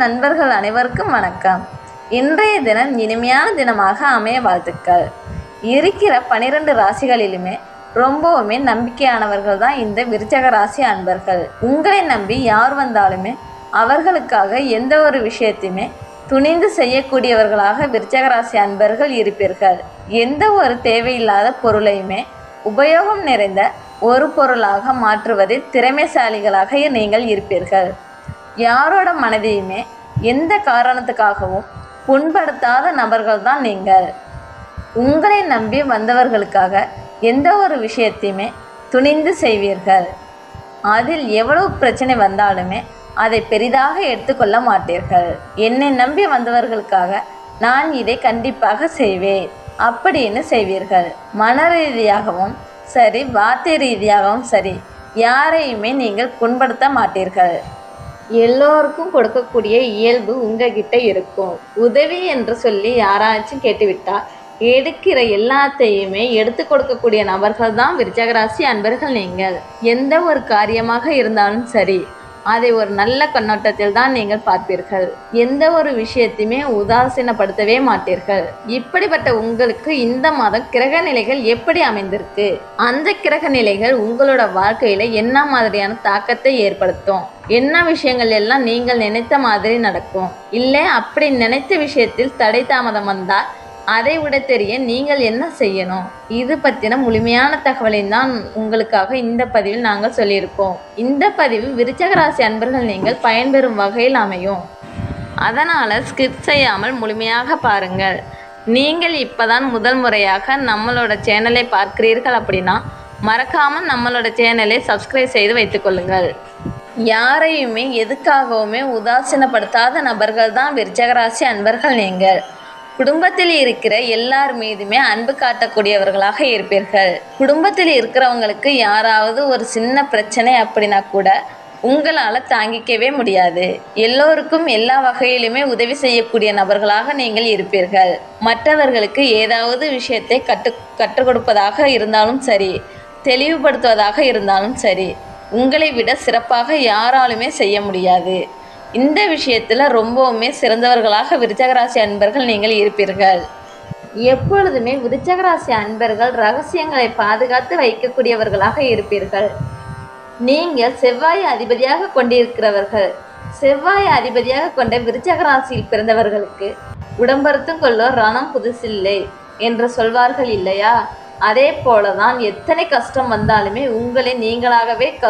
நண்பர்கள் அனைவருக்கும் வணக்கம். இன்றைய தினம் இனிமையான தினமாக அமைய வாழ்த்துக்கள். இருக்கிற பனிரெண்டு ராசிகளிலுமே ரொம்பவுமே நம்பிக்கையானவர்கள் தான் இந்த விருச்சக ராசி அன்பர்கள். உங்களை நம்பி யார் வந்தாலுமே அவர்களுக்காக எந்த ஒரு விஷயத்தையுமே துணிந்து செய்யக்கூடியவர்களாக விருச்சக ராசி அன்பர்கள் இருப்பீர்கள். எந்த ஒரு தேவையில்லாத பொருளையுமே உபயோகம் நிறைந்த ஒரு பொருளாக மாற்றுவதில் திறமைசாலிகளாக நீங்கள் இருப்பீர்கள். யாரோட மனதையுமே எந்த காரணத்துக்காகவும் புண்படுத்தாத நபர்கள் தான் நீங்கள். உங்களை நம்பி வந்தவர்களுக்காக எந்த ஒரு விஷயத்தையுமே துணிந்து செய்வீர்கள். அதில் எவ்வளவு பிரச்சனை வந்தாலுமே அதை பெரிதாக எடுத்துக்கொள்ள மாட்டீர்கள். என்னை நம்பி வந்தவர்களுக்காக நான் இதை கண்டிப்பாக செய்வேன். அப்படின்னு செய்வீர்கள். மன ரீதியாகவும் சரி வார்த்தை ரீதியாகவும் சரி யாரையுமே நீங்கள் புண்படுத்த மாட்டீர்கள். எல்லோருக்கும் கொடுக்கக்கூடிய இயல்பு உங்ககிட்ட இருக்கும். உதவி என்று சொல்லி யாராச்சும் கேட்டுவிட்டா எடுக்கிற எல்லாத்தையுமே எடுத்து கொடுக்கக்கூடிய நபர்கள் தான் விருச்சகராசி அன்பர்கள் நீங்கள். எந்த ஒரு காரியமாக இருந்தாலும் சரி அதை ஒரு நல்ல கண்ணோட்டத்தில் தான் நீங்கள் பார்ப்பீர்கள். எந்த ஒரு விஷயத்தையுமே உதாசீனப்படுத்தவே மாட்டீர்கள். இப்படிப்பட்ட உங்களுக்கு இந்த மாதம் கிரக நிலைகள் எப்படி அமைந்திருக்கு? அந்த கிரக நிலைகள் உங்களோட வாழ்க்கையில என்ன மாதிரியான தாக்கத்தை ஏற்படுத்தும்? என்ன விஷயங்கள் எல்லாம் நீங்கள் நினைத்த மாதிரி நடக்கும்? இல்லை அப்படி நினைத்த விஷயத்தில் தடை தாமதம் வந்தால் அதை விட தெரிய நீங்கள் என்ன செய்யணும்? இது பற்றின முழுமையான தகவலை தான் உங்களுக்காக இந்த பதிவில் நாங்கள் சொல்லியிருக்கோம். இந்த பதிவு விருச்சக ராசி அன்பர்கள் நீங்கள் பயன்பெறும் வகையில் அமையும். அதனால் ஸ்கிப் செய்யாமல் முழுமையாக பாருங்கள். நீங்கள் இப்போதான் முதல் முறையாக நம்மளோட சேனலை பார்க்கிறீர்கள் அப்படின்னா மறக்காமல் நம்மளோட சேனலை சப்ஸ்கிரைப் செய்து வைத்துக்கொள்ளுங்கள் யாரையுமே எதுக்காகவுமே உதாசீனப்படுத்தாத நபர்கள் தான் விருச்சகராசி அன்பர்கள் நீங்கள். குடும்பத்தில் இருக்கிற எல்லார் மீதுமே அன்பு காட்டக்கூடியவர்களாக இருப்பீர்கள். குடும்பத்தில் இருக்கிறவங்களுக்கு யாராவது ஒரு சின்ன பிரச்சனை அப்படின்னா கூட உங்களால் தாங்கிக்கவே முடியாது. எல்லோருக்கும் எல்லா வகையிலுமே உதவி செய்யக்கூடிய நபர்களாக நீங்கள் இருப்பீர்கள். மற்றவர்களுக்கு ஏதாவது விஷயத்தை கற்று கற்றுக் கொடுப்பதாக இருந்தாலும் சரி தெளிவுபடுத்துவதாக இருந்தாலும் சரி உங்களை விட சிறப்பாக யாராலுமே செய்ய முடியாது. இந்த விஷயத்தில் ரொம்பவுமே சிறந்தவர்களாக விருச்சகராசி அன்பர்கள் நீங்கள் இருப்பீர்கள். எப்பொழுதுமே விருச்சகராசி அன்பர்கள் ரகசியங்களை பாதுகாத்து வைக்கக்கூடியவர்களாக இருப்பீர்கள். நீங்கள் செவ்வாய் அதிபதியாக கொண்டிருக்கிறவர்கள். செவ்வாய் அதிபதியாக கொண்ட விருச்சகராசியில் பிறந்தவர்களுக்கு உடம்பருத்தும் கொள்ளோ ரணம் புதுசில்லை என்று சொல்வார்கள் இல்லையா? அதே போலதான் எத்தனை கஷ்டம் வந்தாலுமே உங்களை நீங்களாகவே க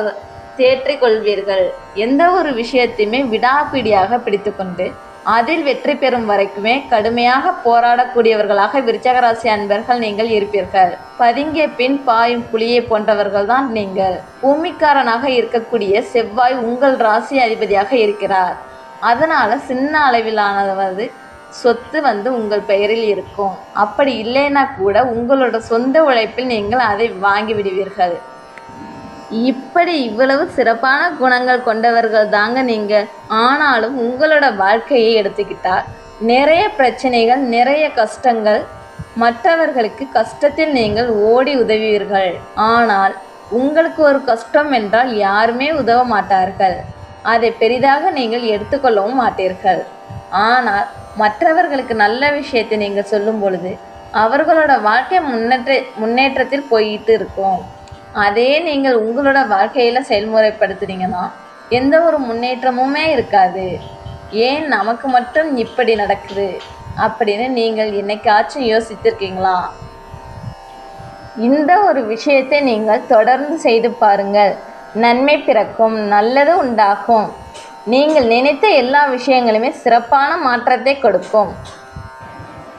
தேற்றிக் கொள்வீர்கள் எந்த ஒரு விஷயத்தையுமே விடாப்பிடியாக பிடித்துக்கொண்டு அதில் வெற்றி பெறும் வரைக்குமே கடுமையாக போராடக்கூடியவர்களாக விருச்சகராசி அன்பர்கள் நீங்கள் இருப்பீர்கள். பதுங்கிய பின் பாயும் புலியை போன்றவர்கள் தான் நீங்கள். பூமிக்காரனாக இருக்கக்கூடிய செவ்வாய் உங்கள் ராசி அதிபதியாக இருக்கிறார். அதனால சின்ன அளவிலானது சொத்து வந்து உங்கள் பெயரில் இருக்கும். அப்படி இல்லைன்னா கூட உங்களோட சொந்த உழைப்பில் நீங்கள் அதை வாங்கி விடுவீர்கள் இப்படி இவ்வளவு சிறப்பான குணங்கள் கொண்டவர்கள் தாங்க நீங்கள் ஆனாலும் உங்களோட வாழ்க்கையை எடுத்துக்கிட்டால் நிறைய பிரச்சனைகள் நிறைய கஷ்டங்கள் மற்றவர்களுக்கு கஷ்டத்தில் நீங்கள் ஓடி உதவுவீர்கள். ஆனால் உங்களுக்கு ஒரு கஷ்டம் என்றால் யாருமே உதவ மாட்டார்கள். அதை பெரிதாக நீங்கள் எடுத்துக்கொள்ளவும் மாட்டீர்கள். ஆனால் மற்றவர்களுக்கு நல்ல விஷயத்தை நீங்கள் சொல்லும் பொழுது அவர்களோட வாழ்க்கை முன்னேற்ற முன்னேற்றத்தில் போயிட்டு இருக்கும். அதே நீங்கள் உங்களோட வாழ்க்கையில் செயல்முறைப்படுத்துனீங்கன்னா எந்த ஒரு முன்னேற்றமுமே இருக்காது. ஏன் நமக்கு மட்டும் இப்படி நடக்குது? அப்படின்னு நீங்கள் என்னைக்காச்சும் யோசித்திருக்கீங்களா? இந்த ஒரு விஷயத்தை நீங்கள் தொடர்ந்து செய்து பாருங்கள். நன்மை பிறக்கும் நல்லது உண்டாகும். நீங்கள் நினைத்த எல்லா விஷயங்களுமே சிறப்பான மாற்றத்தை கொடுக்கும்.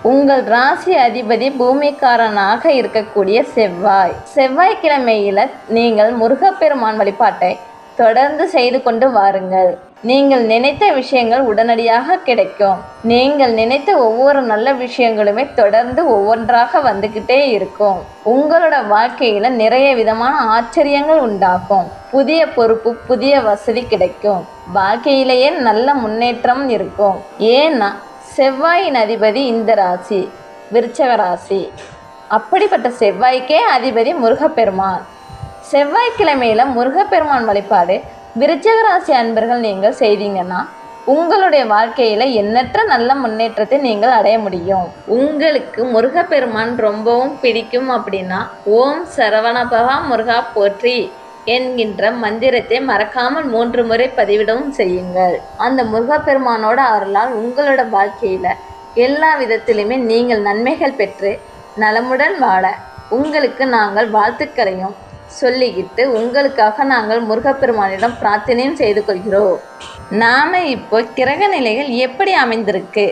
உங்கள் ராசி அதிபதி பூமிக்காரனாக இருக்கக்கூடிய செவ்வாய். செவ்வாய்க்கிழமையில நீங்கள் முருகப்பெருமான் வழிபாட்டை தொடர்ந்து செய்து கொண்டு வாருங்கள். நீங்கள் நினைத்த விஷயங்கள் உடனடியாக கிடைக்கும். நீங்கள் நினைத்த ஒவ்வொரு நல்ல விஷயங்களுமே தொடர்ந்து ஒவ்வொன்றாக வந்துக்கிட்டே இருக்கும். உங்களோட வாழ்க்கையில நிறைய விதமான ஆச்சரியங்கள் உண்டாகும். புதிய பொறுப்பு புதிய வசதி கிடைக்கும். வாழ்க்கையிலேயே நல்ல முன்னேற்றம் இருக்கும். ஏன்னா செவ்வாயின் அதிபதி இந்த ராசி விருச்சக ராசி அப்படிப்பட்ட செவ்வாய்க்கே அதிபதி முருகப்பெருமான். செவ்வாய்க்கிழமையில் முருகப்பெருமான் வழிபாடு விருச்சக ராசி அன்பர்கள் நீங்கள் செய்தீங்கன்னா உங்களுடைய வாழ்க்கையில் எண்ணற்ற நல்ல முன்னேற்றத்தை நீங்கள் அடைய முடியும். உங்களுக்கு முருகப்பெருமான் ரொம்பவும் பிடிக்கும் அப்படின்னா ஓம் சரவணபவா முருகா போற்றி. என்கின்ற மந்திரத்தை மறக்காமல் மூன்று முறை பதிவிடவும் செய்யுங்கள். அந்த முருகப்பெருமானோட அருளால் உங்களோட வாழ்க்கையில எல்லா விதத்திலுமே நீங்கள் நன்மைகள் பெற்று நலமுடன் வாழ உங்களுக்கு நாங்கள் வாழ்த்துக்களையும் சொல்லிக்கிட்டு உங்களுக்காக நாங்கள் முருகப்பெருமானிடம் பிரார்த்தனையும் செய்து கொள்கிறோம். நாம இப்போ கிரக நிலைகள் எப்படி அமைந்திருக்கு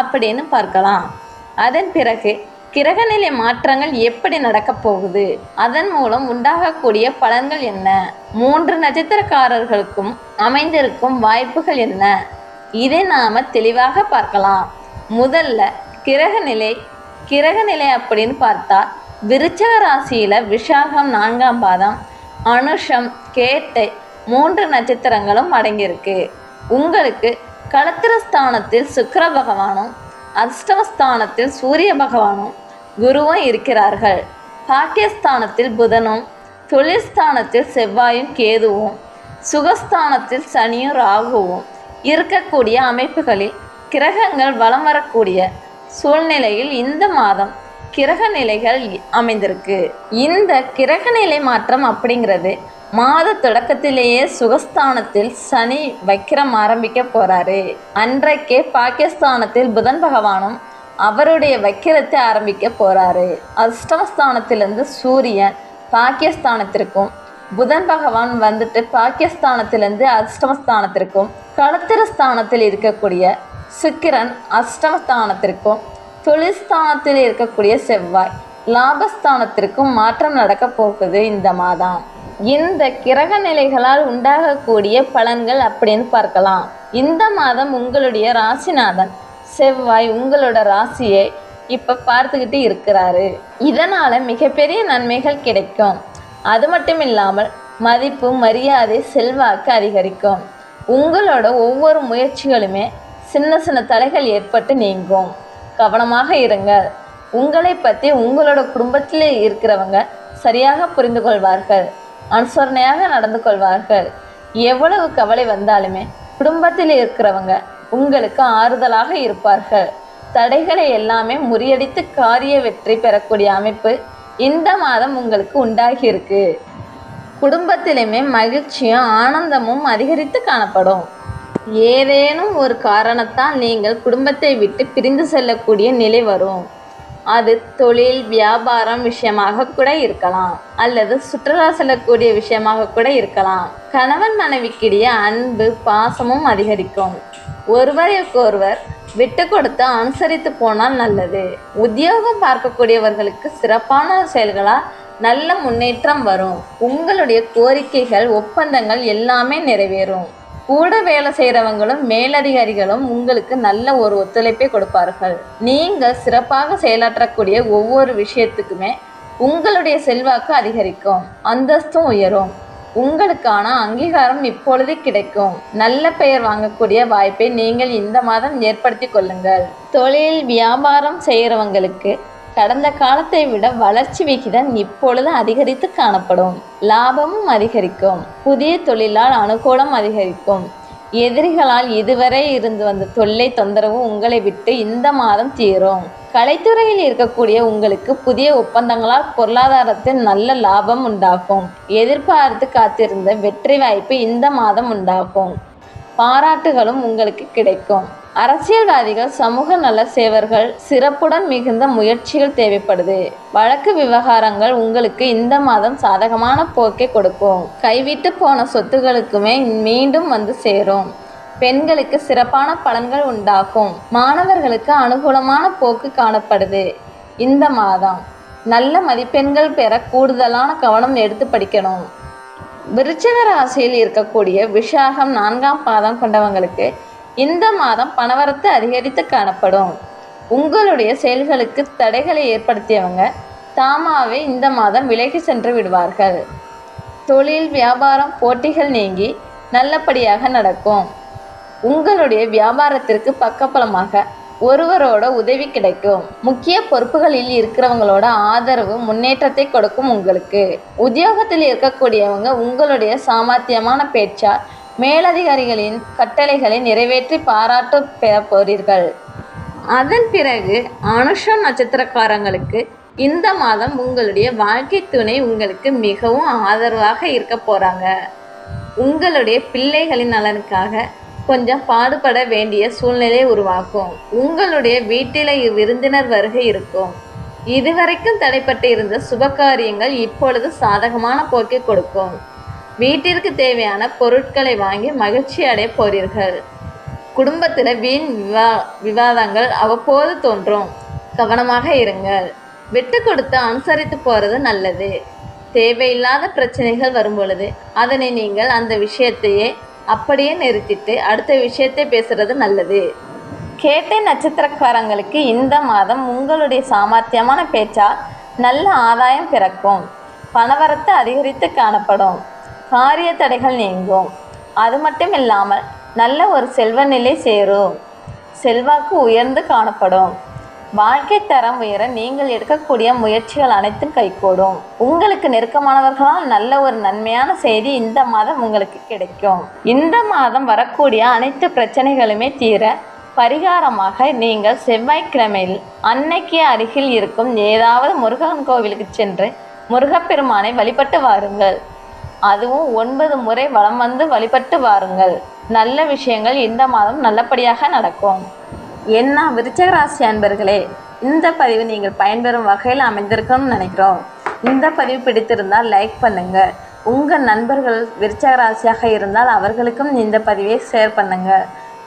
அப்படின்னு பார்க்கலாம். அதன் பிறகு கிரகநிலை மாற்றங்கள் எப்படி நடக்கப் போகுது? அதன் மூலம் உண்டாகக்கூடிய பலன்கள் என்ன? மூன்று நட்சத்திரக்காரர்களுக்கும் அமைந்திருக்கும் வாய்ப்புகள் என்ன? இதை நாம தெளிவாக பார்க்கலாம். முதல்ல கிரகநிலை. கிரகநிலை அப்படின்னு பார்த்தா விருச்சக ராசியில விஷாகம் நான்காம் பாதம் அனுஷம் கேட்டை மூன்று நட்சத்திரங்களும் அடங்கியிருக்கு. உங்களுக்கு களத்திரஸ்தானத்தில் சுக்கர பகவானும் அஷ்டமஸ்தானத்தில் சூரிய பகவானும் குருவும் இருக்கிறார்கள். பாக்கியஸ்தானத்தில் புதனும் தொழில்ஸ்தானத்தில் செவ்வாயும் கேதுவும் சுகஸ்தானத்தில் சனியும் ராகுவும் இருக்கக்கூடிய அமைப்புகளில் கிரகங்கள் வலம் வரக்கூடிய சூழ்நிலையில் இந்த மாதம் கிரக நிலைகள் அமைந்திருக்கு. இந்த கிரக நிலை மாற்றம் அப்படிங்கிறது மாத தொடக்கத்திலேயே சுகஸ்தானத்தில் சனி வக்கிரம் ஆரம்பிக்க போறாரு. அன்றைக்கே பாகிஸ்தானத்தில் புதன் பகவானும் அவருடைய வக்கிரத்தை ஆரம்பிக்க போகிறாரு அஷ்டமஸ்தானத்திலிருந்து சூரியன் பாகிஸ்தானத்திற்கும் புதன் பகவான் வந்துட்டு பாகிஸ்தானத்திலேருந்து அஷ்டமஸ்தானத்திற்கும் களத்திரஸ்தானத்தில் இருக்கக்கூடிய சுக்கிரன் அஷ்டமஸ்தானத்திற்கும் தொழில்ஸ்தானத்தில் இருக்கக்கூடிய செவ்வாய் லாபஸ்தானத்திற்கும் மாற்றம் நடக்க போகுது இந்த மாதம். இந்த கிரக நிலைகளால் உண்டாகக்கூடிய பலன்கள் அப்படின்னு பார்க்கலாம். இந்த மாதம் உங்களுடைய ராசிநாதன் செவ்வாய் உங்களோட ராசியை இப்போ பார்த்துக்கிட்டு இருக்கிறாரு. இதனால் மிகப்பெரிய நன்மைகள் கிடைக்கும். அது மட்டும் இல்லாமல் மதிப்பு மரியாதை செல்வாக்கு அதிகரிக்கும். உங்களோட ஒவ்வொரு முயற்சிகளுமே சின்ன சின்ன தடைகள் ஏற்பட்டு நீங்கும். கவனமாக இருங்கள் உங்களை பற்றி உங்களோட குடும்பத்தில் இருக்கிறவங்க சரியாக புரிந்து கொள்வார்கள். அனுசரணையாக நடந்து கொள்வார்கள். எவ்வளவு கவலை வந்தாலுமே குடும்பத்தில் இருக்கிறவங்க உங்களுக்கு ஆறுதலாக இருப்பார்கள். தடைகளை எல்லாமே முறியடித்து காரிய வெற்றி பெறக்கூடிய அமைப்பு இந்த மாதம் உங்களுக்கு உண்டாகி இருக்கு குடும்பத்திலுமே மகிழ்ச்சியும் ஆனந்தமும் அதிகரித்து காணப்படும். ஏதேனும் ஒரு காரணத்தால் நீங்கள் குடும்பத்தை விட்டு பிரிந்து செல்லக்கூடிய நிலை வரும். அது தொழில் வியாபாரம் விஷயமாக கூட இருக்கலாம். அல்லது சுற்றுலா செல்லக்கூடிய விஷயமாக கூட இருக்கலாம். கணவன் மனைவிக்கிடையே அன்பு பாசமும் அதிகரிக்கும். ஒருவருக்கொருவர் விட்டு கொடுத்து அனுசரித்து போனால் நல்லது. உத்தியோகம் பார்க்கக்கூடியவர்களுக்கு சிறப்பான செயல்களால் நல்ல முன்னேற்றம் வரும். உங்களுடைய கோரிக்கைகள் ஒப்பந்தங்கள் எல்லாமே நிறைவேறும். கூட வேலை செய்கிறவங்களும் மேலதிகாரிகளும் உங்களுக்கு நல்ல ஒரு ஒத்துழைப்பை கொடுப்பார்கள். நீங்கள் சிறப்பாக செயலாற்றக்கூடிய ஒவ்வொரு விஷயத்துக்குமே உங்களுடைய செல்வாக்கு அதிகரிக்கும் அந்தஸ்தும் உயரும். உங்களுக்கான அங்கீகாரம் இப்பொழுது கிடைக்கும். நல்ல பெயர் வாங்கக்கூடிய வாய்ப்பை நீங்கள் இந்த மாதம் ஏற்படுத்தி கொள்ளுங்கள். தொழில் வியாபாரம் செய்கிறவங்களுக்கு கடந்த காலத்தை விட வளர்ச்சி விகிதம் இப்பொழுது அதிகரித்து காணப்படும். லாபமும் அதிகரிக்கும். புதிய தொழிலால் அனுகூலம் அதிகரிக்கும். எதிரிகளால் இதுவரை இருந்து வந்த தொல்லை தொந்தரவு உங்களை விட்டு இந்த மாதம் தீரும். கலைத்துறையில் இருக்கக்கூடிய உங்களுக்கு புதிய ஒப்பந்தங்களால் பொருளாதாரத்தில் நல்ல லாபம் உண்டாகும். எதிர்பார்த்து காத்திருந்த வெற்றி வாய்ப்பு இந்த மாதம் உண்டாகும். பாராட்டுகளும் உங்களுக்கு கிடைக்கும். அரசியல்வாதிகள் சமூக நல சேவர்கள் சிறப்புடன் மிகுந்த முயற்சிகள் தேவைப்படுது. வழக்கு விவகாரங்கள் உங்களுக்கு இந்த மாதம் சாதகமான போக்கை கொடுக்கும். கைவிட்டு போன சொத்துகளுக்குமே மீண்டும் வந்து சேரும். பெண்களுக்கு சிறப்பான பலன்கள் உண்டாகும். மாணவர்களுக்கு அனுகூலமான போக்கு காணப்படுது. இந்த மாதம் நல்ல மதிப்பெண்கள் பெற கூடுதலான கவனம் எடுத்து படிக்கணும். விருச்சக ராசியில் இருக்கக்கூடிய விஷாகம் நான்காம் பாதம் கொண்டவங்களுக்கு இந்த மாதம் பணவரத்து அதிகரித்து காணப்படும். உங்களுடைய செயல்களுக்கு தடைகளை ஏற்படுத்தியவங்க தாமாவே இந்த மாதம் விலகி சென்று விடுவார்கள். தொழில் வியாபாரம் போட்டிகள் நீங்கி நல்லபடியாக நடக்கும். உங்களுடைய வியாபாரத்திற்கு பக்கபலமாக ஒருவரோட உதவி கிடைக்கும். முக்கிய பொறுப்புகளில் இருக்கிறவங்களோட ஆதரவு முன்னேற்றத்தை கொடுக்கும் உங்களுக்கு. உத்தியோகத்தில் இருக்கக்கூடியவங்க உங்களுடைய சாமர்த்தியமான பேச்சால் மேலதிகாரிகளின் கட்டளைகளை நிறைவேற்றி பாராட்டு பெறப் போறீர்கள். அதன் பிறகு அனுஷம் நட்சத்திரக்காரங்களுக்கு இந்த மாதம் உங்களுடைய வாழ்க்கை துணை உங்களுக்கு மிகவும் ஆதரவாக இருக்க போறாங்க. உங்களுடைய பிள்ளைகளின் நலனுக்காக கொஞ்சம் பாடுபட வேண்டிய சூழ்நிலை உருவாக்கும். உங்களுடைய வீட்டில் விருந்தினர் வருகை இருக்கும். இதுவரைக்கும் தடைப்பட்டு இருந்த சுபகாரியங்கள் இப்பொழுது சாதகமான போக்கை கொடுக்கும். வீட்டிற்கு தேவையான பொருட்களை வாங்கி மகிழ்ச்சி அடைய போறீர்கள். குடும்பத்தில் வீண் விவா விவாதங்கள் அவ்வப்போது தோன்றும். கவனமாக இருங்கள். விட்டு கொடுத்து அனுசரித்து போகிறது நல்லது. தேவையில்லாத பிரச்சனைகள் வரும்பொழுது அதனை நீங்கள் அந்த விஷயத்தையே அப்படியே நிறுத்திட்டு அடுத்த விஷயத்தை பேசுறது நல்லது. கேட்டை நட்சத்திரக்காரங்களுக்கு இந்த மாதம் உங்களுடைய சாமர்த்தியமான பேச்சால் நல்ல ஆதாயம் பிறக்கும். பணவரத்து அதிகரித்து காணப்படும். காரிய தடைகள் நீங்கும். அது மட்டும் இல்லாமல் நல்ல ஒரு செல்வ நிலை சேரும். செல்வாக்கு உயர்ந்து காணப்படும். வாழ்க்கை தரம் உயர நீங்கள் எடுக்கக்கூடிய முயற்சிகள் அனைத்தும் கைகூடும். உங்களுக்கு நெருக்கமானவர்களால் நல்ல ஒரு நன்மையான செய்தி இந்த மாதம் உங்களுக்கு கிடைக்கும். இந்த மாதம் வரக்கூடிய அனைத்து பிரச்சனைகளுமே தீர பரிகாரமாக நீங்கள் செவ்வாய்க்கிழமையில் அன்னைக்கு அருகில் இருக்கும் ஏதாவது முருகன் கோவிலுக்கு சென்று முருகப்பெருமானை வழிபட்டு வாருங்கள். அதுவும் ஒன்பது முறை வலம் வந்து வழிபட்டு வாருங்கள். நல்ல விஷயங்கள் இந்த மாதம் நல்லபடியாக நடக்கும். என்ன விருச்சக ராசி அன்பர்களே இந்த பதிவு நீங்கள் பயன்பெறும் வகையில் அமைந்திருக்கணும்னு நினைக்கிறோம். இந்த பதிவு பிடித்திருந்தால் லைக் பண்ணுங்க. உங்கள் நண்பர்கள் விருச்சக ராசியாக இருந்தால் அவர்களுக்கும் இந்த பதிவை ஷேர் பண்ணுங்க.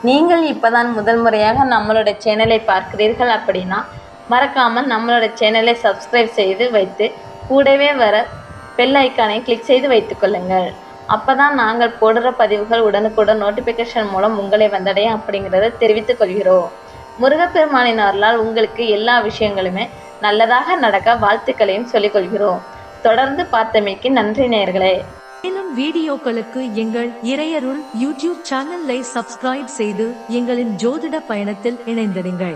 நீங்கள் இப்போ தான் முதல் முறையாக நம்மளோட சேனலை பார்க்கிறீர்கள் அப்படின்னா மறக்காமல் நம்மளோட சேனலை சப்ஸ்கிரைப் செய்து வைத்து கூடவே வர பெல் ஐக்கானை கிளிக் செய்து வைத்துக்கொள்ளுங்கள் அப்போ தான் நாங்கள் போடுற பதிவுகள் உடனுக்குடன் நோட்டிஃபிகேஷன் மூலம் உங்களை வந்தடையும் அப்படிங்கிறத தெரிவித்துக் கொள்கிறோம். முருகப்பெருமானின் அருளால் உங்களுக்கு எல்லா விஷயங்களுமே நல்லதாக நடக்க வாழ்த்துக்களையும் சொல்லிக்கொள்கிறோம் தொடர்ந்து பார்த்தமைக்கு நன்றி நேயர்களே மேலும் வீடியோக்களுக்கு எங்கள் இறையருள் யூடியூப் சேனலை சப்ஸ்கிரைப் செய்து எங்களின் ஜோதிட பயணத்தில் இணைந்திருங்கள்